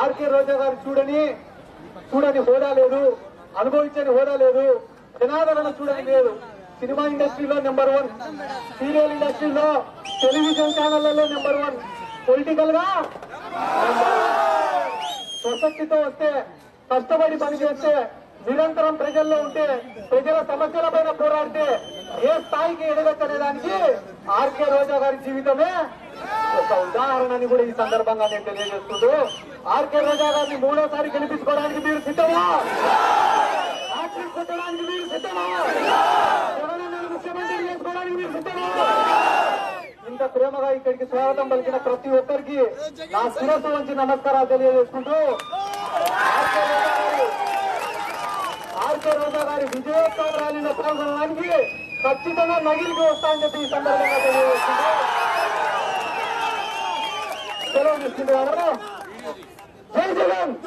RK రోజా గారు చూడని చూడని హోదా లేదు అనుభవించని హోదా లేదు జనాదరణ చూడని లేదు. సినిమా ఇండస్ట్రీలో నెంబర్ వన్ సీరియల్ ఇండస్ట్రీలో టెలివిజన్ ఛానళ్ళలో నెంబర్ వన్. పొలిటికల్గా స్వశక్తితో వస్తే కష్టపడి పనిచేస్తే నిరంతరం ప్రజల్లో ఉంటే ప్రజల సమస్యల పైన పోరాడితే ఏ స్థాయికి ఎదగచ్చనే దానికి ఆర్కే రోజా గారి జీవితమే ఒక ఉదాహరణని కూడా ఈ సందర్భంగా నేను తెలియజేస్తుంటూ ఆర్కే రోజా గారిని మూడోసారి గెలిపించుకోవడానికి మీరు సిద్ధమా? కొట్టడానికి మీరు సిద్ధమా? ముఖ్యమంత్రి చేసుకోవడానికి మీరు సిద్ధమా? ఇంత ప్రేమగా ఇక్కడికి స్వాగతం పలికిన ప్రతి ఒక్కరికి నా శిరస్సు నుంచి నమస్కారాలు తెలియజేసుకుంటూ ఆర్కే రోజా గారి- విజయోత్సవ ర్యాలీలో పాల్గొనడానికి ఖచ్చితంగా నగిలికి వస్తా అని చెప్పి ఈ సందర్భంగా Selam üstüne ama. Haydi lan!